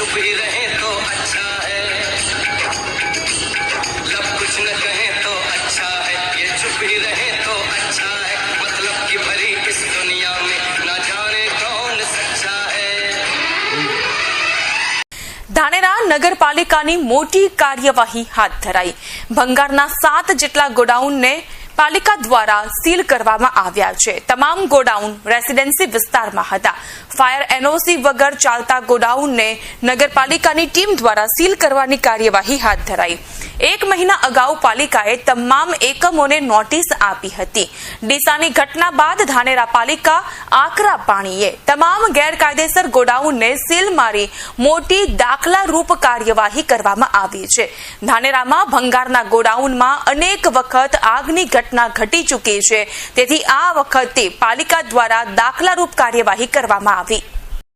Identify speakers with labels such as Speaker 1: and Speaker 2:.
Speaker 1: चुप ही रहे तो अच्छा है। लब कुछ न कहे तो अच्छा है। ये चुप ही रहे तो अच्छा है। मतलब कि भरी इस दुनिया में ना जाने कौन सच्चा है।
Speaker 2: પાલિકા દ્વારા સીલ કરવામાં આવ્યા છે. તમામ ગોડાઉન રેસિડેન્સી વિસ્તારમાં હતા. ફાયર એનઓસી વગર ચાલતા ગોડાઉનને નગરપાલિકાની ટીમ દ્વારા સીલ કરવાની કાર્યવાહી હાથ ધરાઈ. એક મહિના અગાઉ પાલિકાએ તમામ એકમોને નોટિસ આપી હતી. ડીસાની ઘટના બાદ ધાનેરા પાલિકા આકરા પાણીએ તમામ ગેરકાયદેસર ગોડાઉનને સીલ મારી મોટી દાખલારૂપ કાર્યવાહી કરવામાં આવી છે. ધાનેરામાં ભંગારના ગોડાઉનમાં અનેક વખત આગની ઘટના ઘટી ચૂકી છે. તેથી આ વખતે પાલિકા દ્વારા દાખલારૂપ કાર્યવાહી કરવામાં આવી.